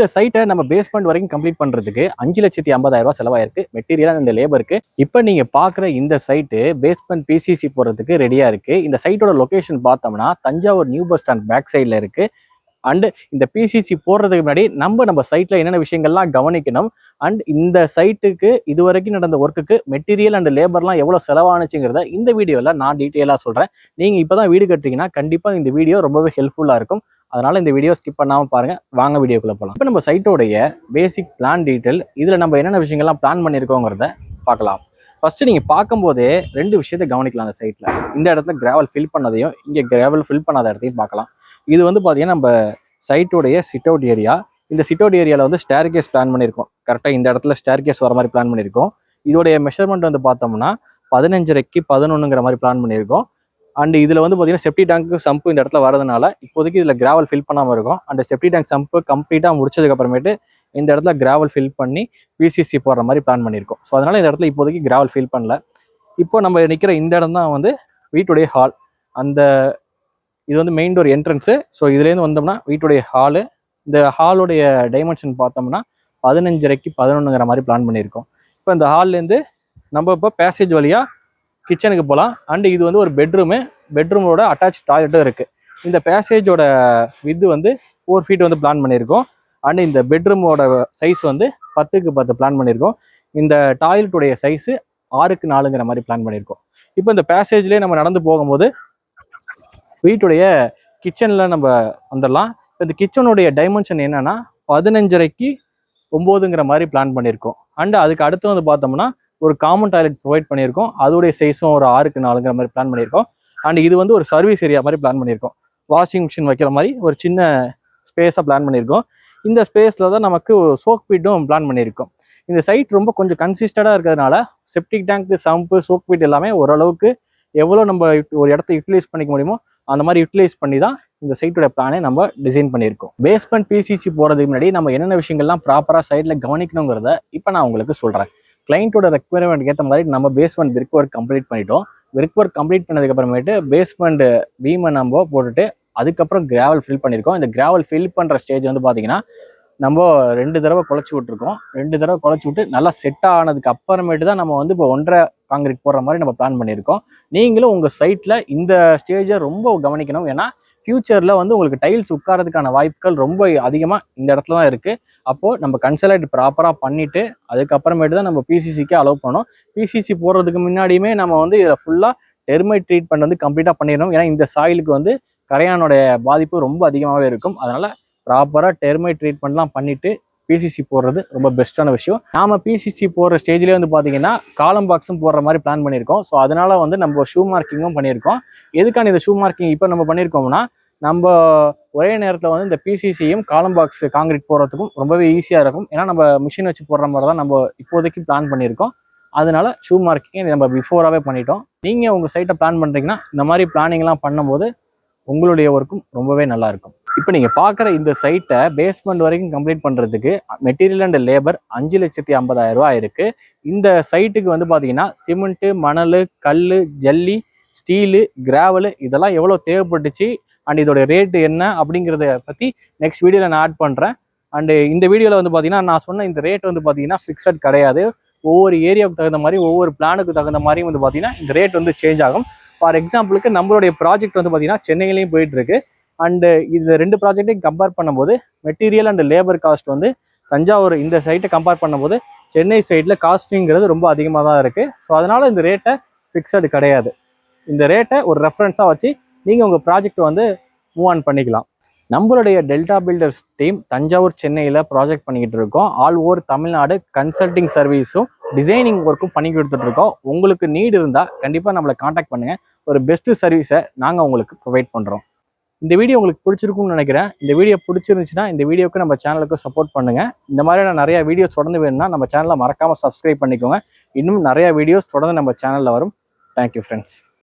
இந்த சைட்டை நம்ம பேஸ்மெண்ட் வரைக்கும் கம்ப்ளீட் பண்றதுக்கு அஞ்சு லட்சத்தி ஐம்பதாயிரம் ரூபாய் செலவாயிருக்கு. மெட்டீரியல் அண்ட் லேபருக்கு இப்போ நீங்க பாக்குற இந்த சைட்டு பேஸ்மெண்ட் பிசிசி போறதுக்கு ரெடியா இருக்கு. இந்த சைட்டோட லொகேஷன் பார்த்தோம்னா Thanjavur new bus stand back சைடில் இருக்கு. அண்ட் இந்த பிசிசி போடுறதுக்கு முன்னாடி நம்ம நம்ம சைட்ல என்னென்ன விஷயங்கள்லாம் கவனிக்கணும்? அண்ட் இந்த சைட்டுக்கு இது வரைக்கும் நடந்த ஒர்க்குக்கு மெட்டீரியல் அண்ட் லேபர்லாம் எவ்வளோ செலவானுச்சுங்கிறத இந்த வீடியோவில் நான் டீட்டெயிலாக சொல்கிறேன் நீங்கள் இப்போ தான் வீடு கட்டுறீங்கன்னா கண்டிப்பாக இந்த வீடியோ ரொம்பவே ஹெல்ப்ஃபுல்லாக இருக்கும். அதனால் இந்த வீடியோ ஸ்கிப் பண்ணாமல் பாருங்கள் வாங்க வீடியோக்குள்ளே போகலாம் இப்போ நம்ம சைட்டோடைய பேசிக் பிளான் டீட்டெயில் இதில் நம்ம என்னென்ன விஷயங்கள்லாம் பிளான் பண்ணியிருக்கோங்கிறத பார்க்கலாம். ஃபஸ்ட்டு நீங்கள் பார்க்கும்போதே ரெண்டு விஷயத்தை கவனிக்கலாம் அந்த சைட்டில் இந்த இடத்துல கிராவல் ஃபில் பண்ணதையும் இங்கே கிராவல் ஃபில் பண்ணாத இடத்தையும் பார்க்கலாம். இது வந்து பார்த்தீங்கன்னா நம்ம சைட்டோடைய சிட் அவுட் ஏரியா இந்த சிட் அவுட் ஏரியாவில் வந்து ஸ்டேர் கேஸ் பிளான் பண்ணியிருக்கோம் கரெக்டாக இந்த இடத்துல ஸ்டேர் கேஸ் வர மாதிரி பிளான் பண்ணியிருக்கோம் இதோடைய மெஷர்மெண்ட் வந்து பார்த்தோம்னா பதினஞ்சரைக்கு பதினொன்றுங்கிற மாதிரி பிளான் பண்ணியிருக்கோம் அண்ட் இதில் வந்து பார்த்தீங்கன்னா செப்டி டேங்க்கு சம்பு இந்த இடத்துல வரதுனால இப்போதைக்கு இதில் கிராவல் ஃபில் பண்ணாமல் இருக்கும். அண்ட் செப்டி டேங்க் சம்பு கம்ப்ளீட்டாக முடிச்சதுக்கு அப்புறமேட்டு இந்த இடத்துல கிராவல் ஃபில் பண்ணி பிசிசி போடுற மாதிரி பிளான் பண்ணியிருக்கோம். ஸோ அதனால் இந்த இடத்துல இப்போதைக்கு கிராவல் ஃபில் பண்ணல. இப்போ நம்ம நிற்கிற இந்த இடம் தான் வந்து வீட்டுடைய ஹால் அந்த இது வந்து மெயின் டோர் என்ட்ரன்ஸு ஸோ இதுலேருந்து வந்தோம்னா வீட்டுடைய ஹாலு இந்த ஹாலுடைய டைமென்ஷன் பார்த்தோம்னா பதினஞ்சரைக்கு பதினொன்றுங்கிற மாதிரி பிளான் பண்ணியிருக்கோம். இப்போ இந்த ஹால்லேருந்து நம்ம இப்போ பேசேஜ் வழியாக கிச்சனுக்கு போகலாம் அண்டு இது வந்து ஒரு பெட்ரூமு பெட்ரூமோட அட்டாச் டாய்லெட்டும் இருக்குது இந்த பேசேஜோட வித்து வந்து ஃபோர் ஃபீட் வந்து பிளான் பண்ணியிருக்கோம். அண்ட் இந்த பெட்ரூமோட சைஸ் வந்து பத்துக்கு பத்து பிளான் பண்ணியிருக்கோம். இந்த டாய்லெட்டுடைய சைஸு ஆறுக்கு நாலுங்கிற மாதிரி பிளான் பண்ணியிருக்கோம். இப்போ இந்த பேசேஜ்லேயே நம்ம நடந்து போகும்போது வீட்டுடைய கிச்சனில் நம்ம வந்துடலாம். இப்போ இந்த கிச்சனுடைய டைமென்ஷன் என்னென்னா பதினஞ்சரைக்கு ஒம்போதுங்கிற மாதிரி பிளான் பண்ணியிருக்கோம். அண்டு அதுக்கு அடுத்து வந்து பார்த்தோம்னா ஒரு காமன் டாய்லெட் ப்ரொவைட் பண்ணியிருக்கோம். அதோடைய சைஸும் ஒரு ஆறுக்கு நாலுங்கிற மாதிரி பிளான் பண்ணியிருக்கோம். அண்ட் இது வந்து ஒரு சர்வீஸ் ஏரியா மாதிரி பிளான் பண்ணியிருக்கோம். வாஷிங் மிஷின் வைக்கிற மாதிரி ஒரு சின்ன ஸ்பேஸாக பிளான் பண்ணியிருக்கோம். இந்த ஸ்பேஸில் தான் நமக்கு சோக் பீட்டும் பிளான் பண்ணியிருக்கோம். இந்த சைட் ரொம்ப கொஞ்சம் கன்சிஸ்டடாக இருக்கிறதுனால septic tank sump soak pit எல்லாமே ஓரளவுக்கு எவ்வளோ நம்ம ஒரு இடத்த யூட்டிலைஸ் பண்ணிக்க முடியுமோ அந்த மாதிரி யூட்டிலைஸ் பண்ணி தான் இந்த சைட்டோட பிளானே நம்ம டிசைன் பண்ணியிருக்கோம். பேஸ்மெண்ட் பிசிசி போகிறதுக்கு முன்னாடி நம்ம என்னென்ன விஷயங்கள்லாம் ப்ராப்பராக சைடில் கவனிக்கணுங்கிறத இப்போ நான் உங்களுக்கு சொல்கிறேன் கிளைண்ட்டோட ரெக்குவயர்மெண்ட் ஏற்ற மாதிரி நம்ம பேஸ்மெண்ட் பிரிக் ஒர்க் கம்ப்ளீட் பண்ணிட்டோம். பிரிக் ஒர்க் கம்ப்ளீட் பண்ணதுக்கப்புறமேட்டு பேஸ்மெண்ட் பீமை நம்ம போட்டுட்டு அதுக்கப்புறம் கிராவல் ஃபில் பண்ணியிருக்கோம். இந்த கிராவல் ஃபில் பண்ணுற ஸ்டேஜ் வந்து பார்த்தீங்கன்னா நம்ம ரெண்டு தடவை குழச்சி விட்ருக்கோம் ரெண்டு தடவை குழச்சி விட்டு நல்லா செட் ஆனதுக்கு அப்புறமேட்டு தான் நம்ம வந்து இப்போ ஒன்றரை காங்கிரீட் போடுற மாதிரி நம்ம பிளான் பண்ணியிருக்கோம். நீங்களும் உங்கள் சைட்டில் இந்த ஸ்டேஜை ரொம்ப கவனிக்கணும். ஏன்னா ஃபியூச்சரில் வந்து உங்களுக்கு டைல்ஸ் உட்காரதுக்கான வாய்ப்புகள் ரொம்ப அதிகமாக இந்த இடத்துல தான் இருக்குது அப்போது நம்ம கன்சல்ட் ப்ராப்பராக பண்ணிவிட்டு அதுக்கப்புறமேட்டு தான் நம்ம பிசிசிக்கு அலோவ் பண்ணோம் பிசிசி போடுறதுக்கு முன்னாடியுமே நம்ம வந்து இதில் ஃபுல்லாக டெர்மைட் ட்ரீட்மெண்ட் வந்து கம்ப்ளீட்டாக பண்ணிடணும். ஏன்னா இந்த சாயிலுக்கு வந்து கரையானுடைய பாதிப்பு ரொம்ப அதிகமாகவே இருக்கும். அதனால் ப்ராப்பராக டெர்மைட் ட்ரீட்மெண்ட்லாம் பண்ணிவிட்டு பிசிசி போடுறது ரொம்ப பெஸ்ட்டான விஷயம். நாம் பிசிசி போடுற ஸ்டேஜ்லேயே வந்து பார்த்தீங்கன்னா காலம் பாக்ஸும் போடுற மாதிரி பிளான் பண்ணியிருக்கோம். ஸோ அதனால வந்து நம்ம ஷூ மார்க்கிங்கும் பண்ணியிருக்கோம். எதுக்கான இந்த ஷூ மார்க்கிங் இப்போ நம்ம பண்ணியிருக்கோம்னா நம்ம ஒரே நேரத்தில் வந்து இந்த பிசிசியும் காலம் பாக்ஸ் காங்கிரீட் போடுறதுக்கும் ரொம்பவே ஈஸியாக இருக்கும். ஏன்னா நம்ம மிஷின் வச்சு போடுற மாதிரி தான் நம்ம இப்போதைக்கு பிளான் பண்ணியிருக்கோம். அதனால ஷூ மார்க்கிங்கை நம்ம பிஃபோராகவே பண்ணிட்டோம். நீங்கள் உங்கள் சைட்டை பிளான் பண்ணுறீங்கன்னா இந்த மாதிரி பிளானிங்லாம் பண்ணும்போது உங்களுடைய ஒர்க்கும் ரொம்பவே நல்லாயிருக்கும் இப்போ நீங்கள் பார்க்குற இந்த சைட்டை பேஸ்மெண்ட் வரைக்கும் கம்ப்ளீட் பண்ணுறதுக்கு மெட்டீரியல் அண்ட் லேபர் அஞ்சு லட்சத்தி ஐம்பதாயிரம் ரூபாய் இந்த சைட்டுக்கு வந்து பார்த்தீங்கன்னா சிமெண்ட்டு மணல் கல் ஜல்லி ஸ்டீலு கிராவலு இதெல்லாம் எவ்வளோ தேவைப்பட்டுச்சு அண்ட் இதோட ரேட்டு என்ன அப்படிங்கிறத பற்றி நெக்ஸ்ட் வீடியோவில் நான் ஆட் பண்ணுறேன் அண்டு இந்த வீடியோவில் வந்து பார்த்தீங்கன்னா நான் சொன்ன இந்த ரேட் வந்து பார்த்தீங்கன்னா ஃபிக்ஸட் கிடையாது. ஒவ்வொரு ஏரியாவுக்கு தகுந்த மாதிரி ஒவ்வொரு பிளானுக்கு தகுந்த மாதிரியும் வந்து பார்த்தீங்கன்னா இந்த ரேட் வந்து சேஞ்ச் ஆகும். ஃபார் எக்ஸாம்பிளுக்கு நம்மளுடைய ப்ராஜெக்ட் வந்து பார்த்தீங்கன்னா சென்னையிலையும் போயிட்டுருக்கு. அண்டு இந்த ரெண்டு ப்ராஜெக்ட்டையும் கம்பேர் பண்ணும்போது மெட்டீரியல் அண்ட் லேபர் காஸ்ட் வந்து தஞ்சாவூர் இந்த சைட்டை கம்பேர் பண்ணும்போது சென்னை சைடில் காஸ்டிங்கிறது ரொம்ப அதிகமாக தான் இருக்குது ஸோ அதனால் இந்த ரேட்டை ஃபிக்ஸடு கிடையாது. இந்த ரேட்டை ஒரு ரெஃபரன்ஸாக வச்சு நீங்கள் உங்கள் ப்ராஜெக்ட் வந்து மூவ் ஆன் பண்ணிக்கலாம். நம்மளுடைய டெல்டா பில்டர்ஸ் டீம் தஞ்சாவூர் சென்னையில் ப்ராஜெக்ட் பண்ணிக்கிட்டு இருக்கோம். ஆல் ஓவர் தமிழ்நாடு கன்சல்டிங் சர்வீஸும் டிசைனிங் ஒர்க்கும் பண்ணி கொடுத்துட்ருக்கோம் உங்களுக்கு நீடு இருந்தால் கண்டிப்பாக நம்மளை காண்டாக்ட் பண்ணுங்கள் ஒரு பெஸ்ட்டு சர்வீஸை நாங்கள் உங்களுக்கு ப்ரொவைட் பண்ணுறோம் இந்த வீடியோ உங்களுக்கு பிடிச்சிருக்கும்னு நினைக்கிறேன். இந்த வீடியோ பிடிச்சிருந்துச்சுன்னா இந்த வீடியோக்கு நம்ம சேனலுக்கு சப்போர்ட் பண்ணுங்க. இந்த மாதிரியான நிறைய வீடியோஸ் தொடர்ந்து வேணும்னா நம்ம சேனலை மறக்காமல் சப்ஸ்கிரைப் பண்ணிக்கோங்க. இன்னும் நிறைய வீடியோஸ் தொடர்ந்து நம்ம சேனலில் வரும். Thank you friends